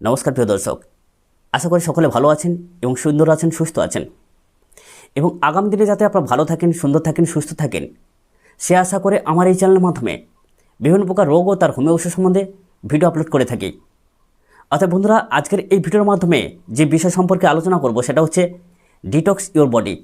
নমস্কার প্রিয় দর্শক। আশা করি সকলে ভালো আছেন এবং সুন্দর আছেন, সুস্থ আছেন। এবং আগামী দিনে যাতে আপনারা ভালো থাকেন, সুন্দর থাকেন, সুস্থ থাকেন, সে আশা করে আমার এই চ্যানেলের মাধ্যমে বিভিন্ন প্রকার রোগ ও তার হোমিও সম্বন্ধে ভিডিও আপলোড করে থাকি। অর্থাৎ বন্ধুরা, আজকের এই ভিডিওর মাধ্যমে যে বিষয় সম্পর্কে আলোচনা করব সেটা হচ্ছে ডিটক্স ইওর বডি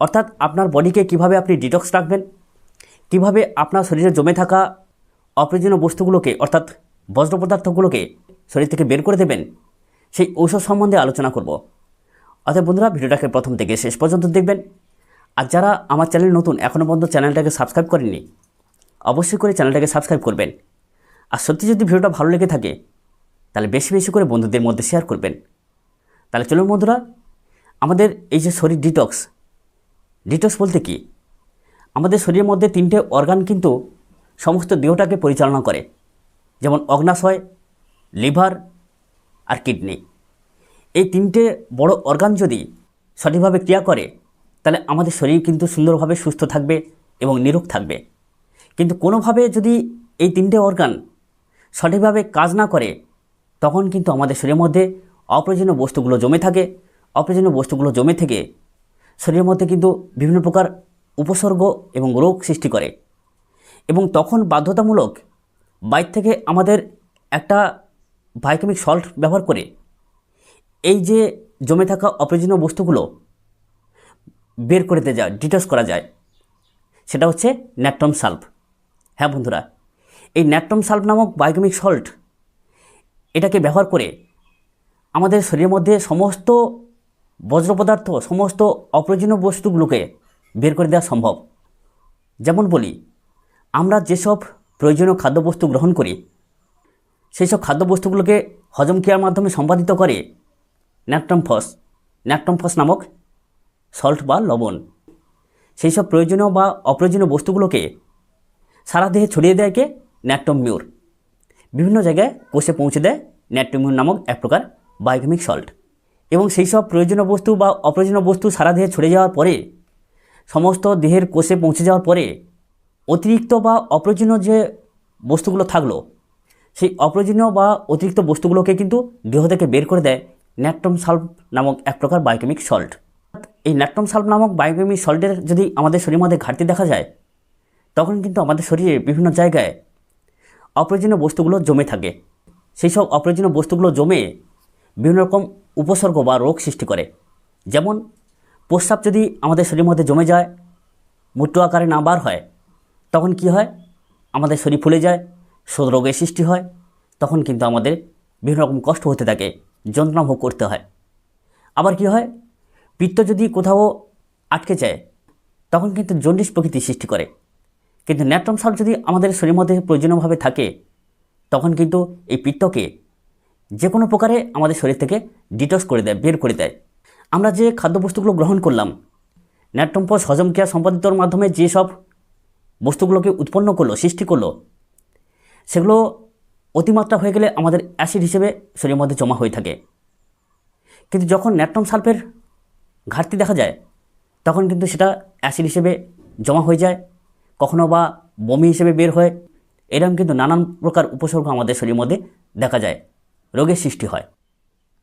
অর্থাৎ আপনার বডিকে কীভাবে আপনি ডিটক্স রাখবেন, কীভাবে আপনার শরীরে জমে থাকা অপ্রয়োজনীয় বস্তুগুলোকে, অর্থাৎ বজ্র পদার্থগুলোকে শরীর থেকে বের করে দেবেন? সেই ঔষধ সম্বন্ধে আলোচনা করব। অর্থাৎ বন্ধুরা, ভিডিওটাকে প্রথম থেকে শেষ পর্যন্ত দেখবেন। আর যারা আমার চ্যানেল নতুন এখনও পর্যন্ত চ্যানেলটাকে সাবস্ক্রাইব করেননি, অবশ্যই করে চ্যানেলটাকে সাবস্ক্রাইব করবেন। আর সত্যি যদি ভিডিওটা ভালো লেগে থাকে, তাহলে বেশি বেশি করে বন্ধুদের মধ্যে শেয়ার করবেন। তাহলে চলুন বন্ধুরা, আমাদের এই যে শরীর ডিটক্স ডিটক্স বলতে কি? আমাদের শরীরের মধ্যে তিনটে অর্গান কিন্তু সমস্ত দেহটাকে পরিচালনা করে। যেমন অগ্নাশয় লিভার আর কিডনি। এই তিনটে বড় অর্গান যদি সঠিকভাবে ক্রিয়া করে, তাহলে আমাদের শরীর কিন্তু সুন্দরভাবে সুস্থ থাকবে এবং নিরোগ থাকবে। কিন্তু কোনোভাবে যদি এই তিনটে অর্গান সঠিকভাবে কাজ না করে, তখন কিন্তু আমাদের শরীরের মধ্যে অপ্রয়োজনীয় বস্তুগুলো জমে থাকে। অপ্রয়োজনীয় বস্তুগুলো জমে থেকে শরীরের মধ্যে কিন্তু বিভিন্ন প্রকার উপসর্গ এবং রোগ সৃষ্টি করে। এবং তখন বাধ্যতামূলক বাইর থেকে আমাদের একটা ভাইকেমিক সল্ট ব্যবহার করে এই যে জমে থাকা অপ্রয়োজনীয় বস্তুগুলো বের করে দেওয়া যায় ডিটক্স করা যায়, সেটা হচ্ছে ন্যাট্রম সাল্ভ হ্যাঁ বন্ধুরা, এই ন্যাট্রম সাল্ভ নামক বায়োকেমিক সল্ট, এটাকে ব্যবহার করে আমাদের শরীরের মধ্যে সমস্ত বজ্র পদার্থ, সমস্ত অপ্রয়োজনীয় বস্তুগুলোকে বের করে দেওয়া সম্ভব। যেমন বলি, আমরা যেসব প্রয়োজনীয় খাদ্যবস্তু গ্রহণ করি সেই সব খাদ্যবস্তুগুলোকে হজম ক্রিয়ার মাধ্যমে সম্পাদিত করে ন্যাট্রামফস ন্যাট্রামফস নামক সল্ট বা লবণ। সেই সব প্রয়োজনীয় বা অপ্রয়োজনীয় বস্তুগুলোকে সারা দেহে ছড়িয়ে দেয় কে? ন্যাট্রমিউর বিভিন্ন জায়গায় কোষে পৌঁছে দেয় ন্যাট্রমিউর নামক এক প্রকার বায়োকেমিক সল্ট। এবং সেই সব প্রয়োজনীয় বস্তু বা অপ্রয়োজনীয় বস্তু সারা দেহে ছড়িয়ে যাওয়ার পরে, সমস্ত দেহের কোষে পৌঁছে যাওয়ার পরে অতিরিক্ত বা অপ্রয়োজনীয় যে বস্তুগুলো থাকল সেই অপ্রয়োজনীয় বা অতিরিক্ত বস্তুগুলোকে কিন্তু দেহ থেকে বের করে দেয় ন্যাট্রম সাল্ভ নামক এক প্রকার বায়োকেমিক সল্ট এই ন্যাট্রম সাল্ভ নামক বায়োকেমিক সল্টের যদি আমাদের শরীরের মধ্যে ঘাটতি দেখা যায়, তখন কিন্তু আমাদের শরীরে বিভিন্ন জায়গায় অপ্রয়োজনীয় বস্তুগুলো জমে থাকে। সেই সব অপ্রয়োজনীয় বস্তুগুলো জমে বিভিন্ন রকম উপসর্গ বা রোগ সৃষ্টি করে। যেমন, প্রস্রাব যদি আমাদের শরীরের মধ্যে জমে যায়, মূত্র আকারে না বার হয়, তখন কি হয়? আমাদের শরীর ফুলে যায় রোগের সৃষ্টি হয়, তখন কিন্তু আমাদের বিভিন্ন রকম কষ্ট হতে থাকে, যন্ত্রণা ভোগ করতে হয়। আবার কি হয়? পিত্ত যদি কোথাও আটকে যায়, তখন কিন্তু জন্ডিস প্রকৃতি সৃষ্টি করে। কিন্তু ন্যাট্রম সাল যদি আমাদের শরীরের মধ্যে প্রয়োজনীয়ভাবে থাকে, তখন কিন্তু এই পিত্তকে যে কোনো প্রকারে আমাদের শরীর থেকে ডিটক্স করে দেয়, বের করে দেয়। আমরা যে খাদ্যবস্তুগুলো গ্রহণ করলাম ন্যাট্রম্পস হজম ক্রিয়া সম্পাদিতর মাধ্যমে যে সব বস্তুগুলোকে উৎপন্ন করল, সৃষ্টি করল সেগুলো অতিমাত্রা হয়ে গেলে আমাদের অ্যাসিড হিসেবে শরীরের মধ্যে জমা হয়ে থাকে। কিন্তু যখন ন্যাট্রম সালফের ঘাটতি দেখা যায়, তখন কিন্তু সেটা অ্যাসিড হিসেবে জমা হয়ে যায়, কখনো বা বমি হিসেবে বের হয়। এরকম কিন্তু নানান প্রকার উপসর্গ আমাদের শরীরের মধ্যে দেখা যায়, রোগের সৃষ্টি হয়।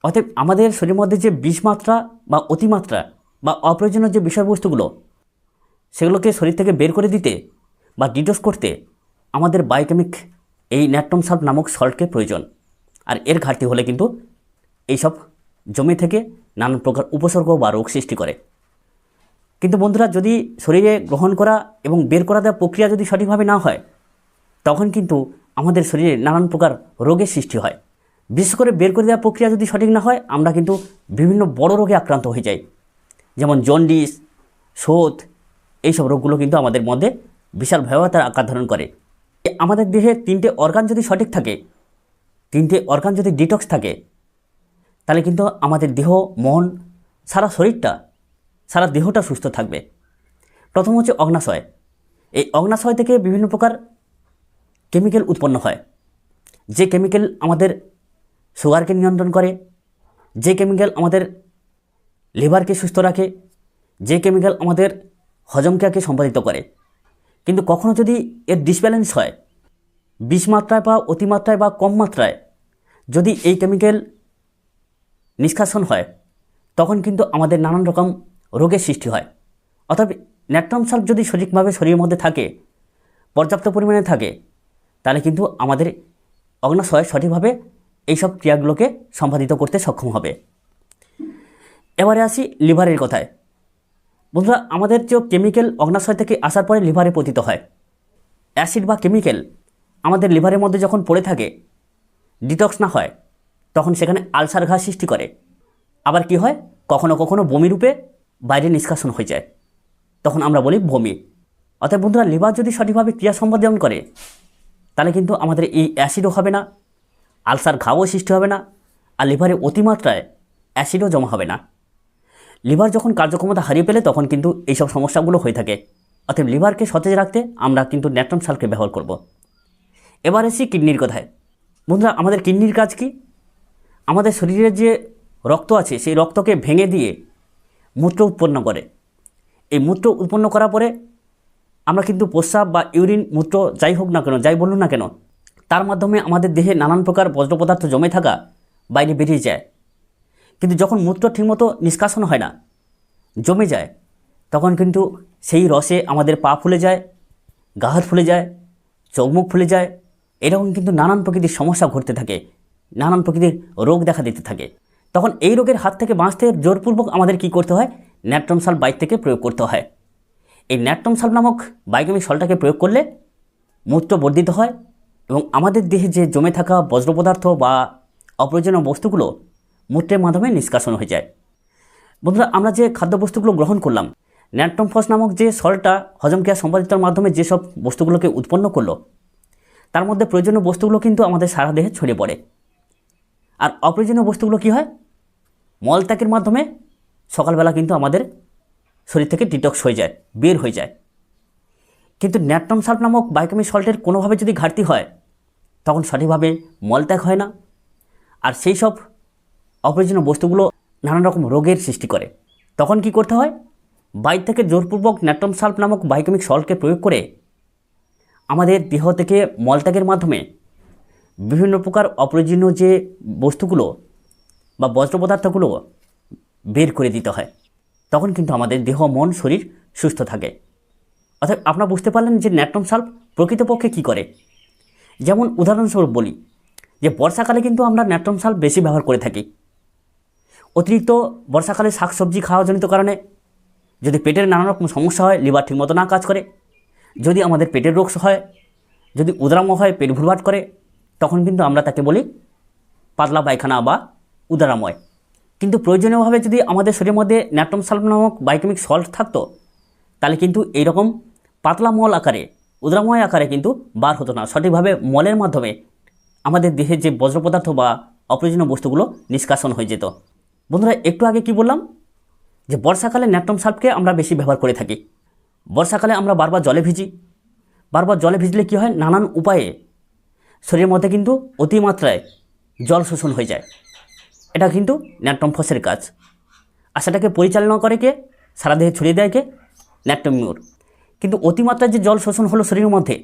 অতএব আমাদের শরীরের মধ্যে যে বিষমাত্রা বা অতিমাত্রা বা অপ্রয়োজনীয় যে বিষয়বস্তুগুলো, সেগুলোকে শরীর থেকে বের করে দিতে বা ডিটোস করতে আমাদের বায়োকেমিক এই ন্যাট্রম সাল্ট নামক সল্টকে প্রয়োজন। আর এর ঘাটতি হলে কিন্তু এইসব জমি থেকে নানান প্রকার উপসর্গ বা রোগ সৃষ্টি করে। কিন্তু বন্ধুরা, যদি শরীরে গ্রহণ করা এবং বের করা দেওয়া প্রক্রিয়া যদি সঠিকভাবে না হয়, তখন কিন্তু আমাদের শরীরে নানান প্রকার রোগের সৃষ্টি হয়। বিশেষ করে বের করে দেওয়া প্রক্রিয়া যদি সঠিক না হয়, আমরা কিন্তু বিভিন্ন বড় রোগে আক্রান্ত হয়ে যাই। যেমন জন্ডিস শোথ এইসব রোগগুলো কিন্তু আমাদের মধ্যে বিশাল ভয়াবহতার আকার ধারণ করে। আমাদের দেহে তিনটে অর্গান যদি সঠিক থাকে, তিনটে অর্গান যদি ডিটক্স থাকে, তাহলে কিন্তু আমাদের দেহ, মন, সারা শরীরটা, সারা দেহটা সুস্থ থাকবে। প্রথম হচ্ছে অগ্নাশয়। এই অগ্নাশয় থেকে বিভিন্ন প্রকার কেমিক্যাল উৎপন্ন হয়। যে কেমিক্যাল আমাদের সুগারকে নিয়ন্ত্রণ করে, যে কেমিক্যাল আমাদের লিভারকে সুস্থ রাখে, যে কেমিক্যাল আমাদের হজমক্রিয়াকে সম্পাদিত করে। কিন্তু কখনো যদি এর ডিসব্যালেন্স হয়, বিষ মাত্রায় বা অতিমাত্রায় বা কম মাত্রায় যদি এই কেমিক্যাল নিষ্কাশন হয়, তখন কিন্তু আমাদের নানান রকম রোগের সৃষ্টি হয়। অর্থাৎ ন্যাট্রাম সাল্ফ যদি সঠিকভাবে শরীরের মধ্যে থাকে, পর্যাপ্ত পরিমাণে থাকে, তাহলে কিন্তু আমাদের অগ্নাশয় সঠিকভাবে এইসব ক্রিয়াগুলোকে সম্পাদিত করতে সক্ষম হবে। এবারে আসি লিভারের কথায়। বন্ধুরা, আমাদের যে কেমিক্যাল অগ্নাশয় থেকে আসার পরে লিভারে পতিত হয়। অ্যাসিড বা কেমিক্যাল আমাদের লিভারের মধ্যে যখন পড়ে থাকে ডিটক্স না হয়, তখন সেখানে আলসার ঘা সৃষ্টি করে। আবার কি হয়? কখনো কখনো বমি রূপে বাইরে নিষ্কাশন হয়ে যায়। তখন আমরা বলি বমি। অর্থাৎ বন্ধুরা লিভার যদি সঠিকভাবে ক্রিয়া সম্পাদন করে, তাহলে কিন্তু আমাদের এই অ্যাসিডও হবে না, আলসার ঘাও সৃষ্টি হবে না, আর লিভারে অতিমাত্রায় অ্যাসিডও জমা হবে না। লিভার যখন কার্যক্ষমতা হারিয়ে পেলে তখন কিন্তু এইসব সমস্যাগুলো হয়ে থাকে। অতএব লিভারকে সতেজ রাখতে আমরা কিন্তু ন্যাট্রাম সালকে ব্যবহার করব। এবার এসি কিডনির কথায়। বন্ধুরা, আমাদের কিডনির কাজ কি? আমাদের শরীরের যে রক্ত আছে, সেই রক্তকে ভেঙে দিয়ে মূত্র উৎপন্ন করে। এই মূত্র উৎপন্ন করার পরে আমরা কিন্তু প্রস্রাব বা ইউরিন, মূত্র যাই হোক না কেন, যাই বলুন না কেন, তার মাধ্যমে আমাদের দেহে নানান প্রকার বজ্র পদার্থ জমে থাকা বাইরে বেরিয়ে যায়। কিন্তু যখন মূত্র ঠিকমতো নিষ্কাশন হয় না, জমে যায়, তখন কিন্তু সেই রসে আমাদের পা ফুলে যায় গা হাত ফুলে যায়, চোখমুখ ফুলে যায়, এরকম কিন্তু নানান প্রকৃতির সমস্যা ঘটতে থাকে, নানান প্রকৃতির রোগ দেখা দিতে থাকে। তখন এই রোগের হাত থেকে বাঁচতে জোরপূর্বক আমাদের কি করতে হয়? ন্যাট্রম সাল বাইক থেকে প্রয়োগ করতে হয়। এই ন্যাট্রম সাল নামক বাইকেমিক সলটাকে প্রয়োগ করলে মূত্র বর্ধিত হয় এবং আমাদের দেহে যে জমে থাকা বজ্র পদার্থ বা অপ্রয়োজনীয় বস্তুগুলো মূত্রের মাধ্যমে নিষ্কাশন হয়ে যায়। বন্ধুরা, আমরা যে খাদ্যবস্তুগুলো গ্রহণ করলাম ন্যাট্রমফস নামক যে সলটা হজম ক্রিয়া সম্পাদিতর মাধ্যমে যেসব বস্তুগুলোকে উৎপন্ন করল, তার মধ্যে প্রয়োজনীয় বস্তুগুলো কিন্তু আমাদের সারা দেহে ছড়িয়ে পড়ে। আর অপ্রয়োজনীয় বস্তুগুলো কী হয়? মলত্যাগের মাধ্যমে সকালবেলা কিন্তু আমাদের শরীর থেকে ডিটক্স হয়ে যায়, বের হয়ে যায়। কিন্তু ন্যাট্রম সাল্ট নামক বায়োকেমিক সল্টের কোনোভাবে যদি ঘাটতি হয়, তখন সঠিকভাবে মলত্যাগ হয় না। আর সেই সব অপ্রয়োজনীয় বস্তুগুলো নানান রকম রোগের সৃষ্টি করে। তখন কি করতে হয়? বাইর থেকে জোরপূর্বক ন্যাট্রম সাল্প নামক বায়োকেমিক সল্টকে প্রয়োগ করে আমাদের দেহ থেকে মলত্যাগের মাধ্যমে বিভিন্ন প্রকার অপ্রয়োজনীয় যে বস্তুগুলো বা বজ্র পদার্থগুলো বের করে দিতে হয়। তখন কিন্তু আমাদের দেহ, মন, শরীর সুস্থ থাকে। অর্থাৎ আপনারা বুঝতে পারলেন যে ন্যাট্রম সাল্প প্রকৃতপক্ষে কী করে? যেমন উদাহরণস্বরূপ বলি যে বর্ষাকালে কিন্তু আমরা ন্যাট্রম সাল্প বেশি ব্যবহার করে থাকি। অতিরিক্ত বর্ষাকালে শাকসবজি খাওয়াজনিত কারণে যদি পেটের নানা রকম সমস্যা হয়, লিভার ঠিকমতো না কাজ করে, যদি আমাদের পেটের রোগ হয়, যদি উদরাম হয়, পেট ভুলভাট করে, তখন কিন্তু আমরা তাকে বলি পাতলা পায়খানা বা উদারাময়। কিন্তু প্রয়োজনীয়ভাবে যদি আমাদের শরীরের মধ্যে ন্যাট্রম সালফ নামক বায়োকেমিক সল্ট থাকতো, তাহলে কিন্তু এইরকম পাতলা মল আকারে, উদ্রাময় আকারে কিন্তু বার হতো না। সঠিকভাবে মলের মাধ্যমে আমাদের দেহের যে বজ্র পদার্থ বা অপ্রয়োজনীয় বস্তুগুলো নিষ্কাশন হয়ে যেত। বন্ধুরা, একটু আগে কি বললাম? যে বর্ষাকালে ন্যাট্রম সাল্পকে আমরা বেশি ব্যবহার করে থাকি। বর্ষাকালে আমরা বারবার জলে ভিজি। বারবার জলে ভিজলে কী হয়? নানান উপায়ে শরীরের মধ্যে কিন্তু অতিমাত্রায় জল শোষণ হয়ে যায়। এটা কিন্তু ন্যাট্রম ফসের কাজ। আর সেটাকে পরিচালনা করে কে? সারা দেহে ছড়িয়ে দেয় কে? ন্যাট্রমিউর কিন্তু অতিমাত্রায় যে জল শোষণ হলো শরীরের মধ্যে,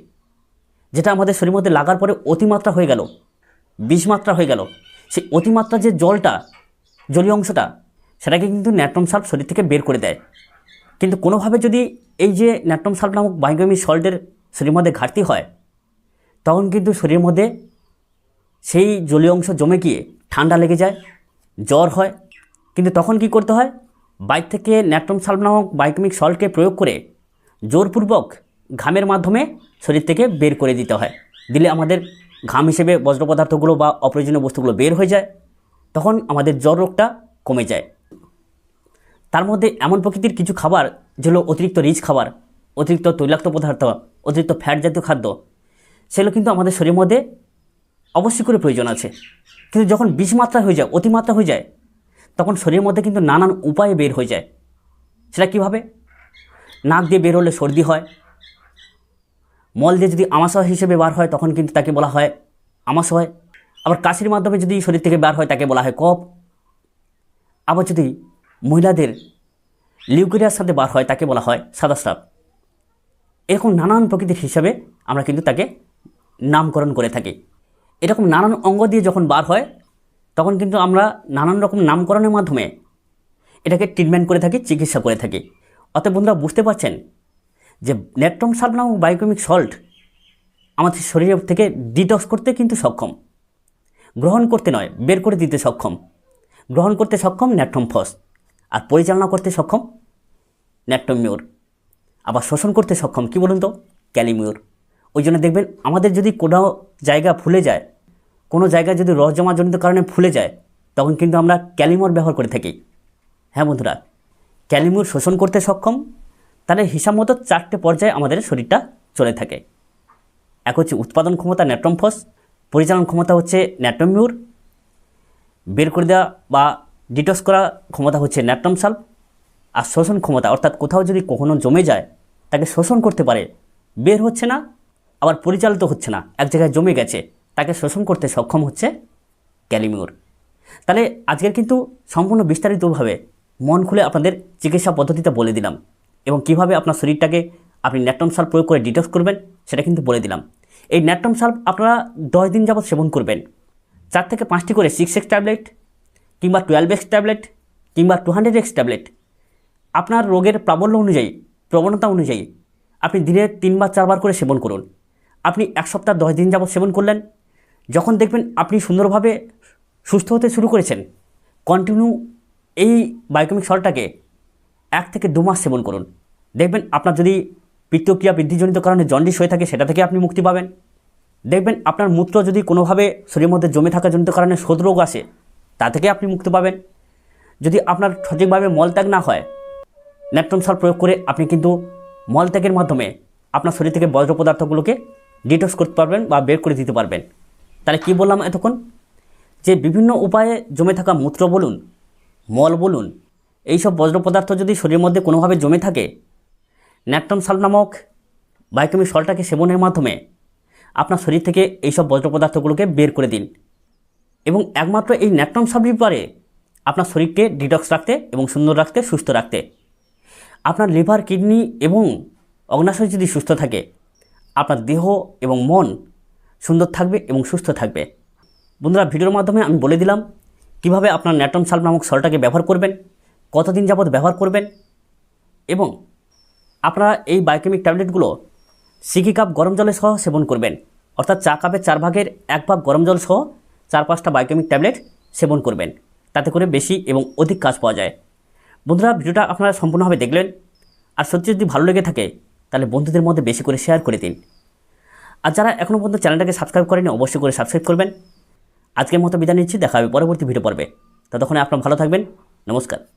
যেটা আমাদের শরীরের মধ্যে লাগার পরে অতিমাত্রা হয়ে গেল, বিষমাত্রা হয়ে গেল, সেই অতিমাত্রা যে জলটা জলীয় অংশটা, সেটাকে কিন্তু ন্যাট্রম সাল্প শরীর থেকে বের করে দেয়। কিন্তু কোনোভাবে যদি এই যে ন্যাট্রম সাল্প নামক বায়োকেমিক সল্টের শরীরের মধ্যে ঘাটতি হয়, তখন কিন্তু শরীরের মধ্যে সেই জলীয় অংশ জমে গিয়ে ঠান্ডা লেগে যায়, জ্বর হয়। কিন্তু তখন কি করতে হয়? বাইক থেকে ন্যাট্রম সাল্প নামক বায়োকেমিক সল্টকে প্রয়োগ করে জোরপূর্বক ঘামের মাধ্যমে শরীর থেকে বের করে দিতে হয়। দিলে আমাদের ঘাম হিসেবে বজ্র পদার্থগুলো বা অপ্রয়োজনীয় বস্তুগুলো বের হয়ে যায়। তখন আমাদের জ্বর রোগটা কমে যায়। তার মধ্যে এমন প্রকৃতির কিছু খাবার যেগুলো অতিরিক্ত রিচ খাবার, অতিরিক্ত তৈলাক্ত পদার্থ, অতিরিক্ত ফ্যাট জাতীয় খাদ্য, সেগুলো কিন্তু আমাদের শরীরের মধ্যে অবশ্যই করে প্রয়োজন আছে। কিন্তু যখন বিষমাত্রা হয়ে যায়, অতিমাত্রা হয়ে যায়, তখন শরীরের মধ্যে কিন্তু নানান উপায়ে বের হয়ে যায়। সেটা কীভাবে? নাক দিয়ে বের হলে সর্দি হয়, মল দিয়ে যদি আমাশয় হিসেবে বার হয়, তখন কিন্তু তাকে বলা হয় আমাশয়। আবার কাশির মাধ্যমে যদি শরীর থেকে বার হয়, তাকে বলা হয় কফ। আবার যদি মহিলাদের লিউকেরিয়ার সাথে বার হয়, তাকে বলা হয় সাদা স্রাব। এরকম নানান প্রকৃতির হিসাবে আমরা কিন্তু তাকে নামকরণ করে থাকি। এরকম নানান অঙ্গ দিয়ে যখন বার হয়, তখন কিন্তু আমরা নানান রকম নামকরণের মাধ্যমে এটাকে ট্রিটমেন্ট করে থাকি, চিকিৎসা করে থাকি। অতএব বন্ধুরা, বুঝতে পারছেন যে নেট্রম সাল্ট নামক বায়োকেমিক সল্ট আমাদের শরীরের থেকে ডিটক্স করতে কিন্তু সক্ষম। গ্রহণ করতে নয়, বের করে দিতে সক্ষম। গ্রহণ করতে সক্ষম ন্যাট্রম ফস। আর পরিচালনা করতে সক্ষম ন্যাট্রমিউর আবার শোষণ করতে সক্ষম কি বলুন তো? ক্যালিমিউর। ওই জন্য দেখবেন আমাদের যদি কোনো জায়গা ফুলে যায়, কোনো জায়গায় যদি রস জমাজনিত কারণে ফুলে যায়, তখন কিন্তু আমরা ক্যালিমোর ব্যবহার করে থাকি। হ্যাঁ বন্ধুরা, ক্যালিমিউর শোষণ করতে সক্ষম, তাহলে হিসাব মতো চারটে পর্যায়ে আমাদের শরীরটা চলে থাকে। এক হচ্ছে উৎপাদন ক্ষমতা ন্যাট্রমফস পরিচালন ক্ষমতা হচ্ছে ন্যাট্রমিউর বের করে দেওয়া বা ডিটক্স করা ক্ষমতা হচ্ছে ন্যাট্রম সাল্ভ আর শোষণ ক্ষমতা, অর্থাৎ কোথাও যদি কখনো জমে যায়, তাকে শোষণ করতে পারে। বের হচ্ছে না, আবার পরিচালিত হচ্ছে না, এক জায়গায় জমে গেছে, তাকে শোষণ করতে সক্ষম হচ্ছে ক্যালিমিউর। তাহলে আজকের কিন্তু সম্পূর্ণ বিস্তারিতভাবে মন খুলে আপনাদের চিকিৎসা পদ্ধতিটা বলে দিলাম। এবং কীভাবে আপনার শরীরটাকে আপনি ন্যাট্রম সাল্ভ প্রয়োগ করে ডিটক্স করবেন, সেটা কিন্তু বলে দিলাম। এই ন্যাট্রম সাল্ভ আপনারা দশ দিন যাবৎ সেবন করবেন। চার থেকে পাঁচটি করে সিক্স এক্স ট্যাবলেট কিংবা টুয়েলভ এক্স ট্যাবলেট কিংবা টু হান্ড্রেড এক্স ট্যাবলেট আপনার রোগের প্রাবল্য অনুযায়ী, প্রবণতা অনুযায়ী আপনি দিনে তিনবার, চারবার করে সেবন করুন। আপনি এক সপ্তাহ, দশ দিন যাবৎ সেবন করলেন। যখন দেখবেন আপনি সুন্দরভাবে সুস্থ হতে শুরু করেছেন কন্টিনিউ এই বায়োকেমিক সলটাকে এক থেকে দু মাস সেবন করুন। দেখবেন আপনার যদি পিত্তক্রিয়া বৃদ্ধিজনিত কারণে জন্ডিস হয়ে থাকে, সেটা থেকে আপনি মুক্তি পাবেন। দেখবেন, আপনার মূত্র যদি কোনোভাবে শরীরের মধ্যে জমে থাকা জনিত কারণে শোধরোগ আসে, তা থেকে আপনি মুক্তি পাবেন। যদি আপনার সঠিকভাবে মলত্যাগ না হয় ন্যাট্রম সার প্রয়োগ করে আপনি কিন্তু মলত্যাগের মাধ্যমে আপনার শরীর থেকে বজ্র পদার্থগুলোকে ডিটক্স করতে পারবেন বা বের করে দিতে পারবেন। তাহলে কি বললাম এতক্ষণ? যে বিভিন্ন উপায়ে জমে থাকা মূত্র বলুন, মল বলুন, এইসব বজ্র পদার্থ যদি শরীরের মধ্যে কোনোভাবে জমে থাকে ন্যাট্রম সাল নামক বায়োকেমিক সলটাকে সেবনের মাধ্যমে আপনার শরীর থেকে এইসব বজ্র পদার্থগুলোকে বের করে দিন। এবং একমাত্র এই ন্যাট্রম সাবলি পারে আপনার শরীরকে ডিটক্স রাখতে এবং সুন্দর রাখতে, সুস্থ রাখতে। আপনার লিভার, কিডনি এবং অগ্নাশয় যদি সুস্থ থাকে, আপনার দেহ এবং মন সুন্দর থাকবে এবং সুস্থ থাকবে। বন্ধুরা, ভিডিওর মাধ্যমে আমি বলে দিলাম কীভাবে আপনার ন্যাট্রম সাল্ভ নামক সলটাকে ব্যবহার করবেন, কতদিন যাবৎ ব্যবহার করবেন এবং আপনারা এই বায়োকেমিক ট্যাবলেটগুলো সিকি কাপ গরম জলে সহ সেবন করবেন। অর্থাৎ চা কাপের চার ভাগের এক ভাগ গরম জল সহ চার পাঁচটা বায়োকেমিক ট্যাবলেট সেবন করবেন। তাতে করে বেশি এবং অধিক কাজ পাওয়া যায়। বন্ধুরা, ভিডিওটা আপনারা সম্পূর্ণভাবে দেখলেন। আর সত্যি যদি ভালো লেগে থাকে, তাহলে বন্ধুদের মধ্যে বেশি করে শেয়ার করে দিন। আর যারা এখনও পর্যন্ত চ্যানেলটাকে সাবস্ক্রাইব করেনি, অবশ্যই করে সাবস্ক্রাইব করবেন। আজকের মতো বিদায় নিচ্ছি, দেখা হবে পরবর্তী ভিডিও পর্বে। ততক্ষণে আপনারা ভালো থাকবেন। নমস্কার।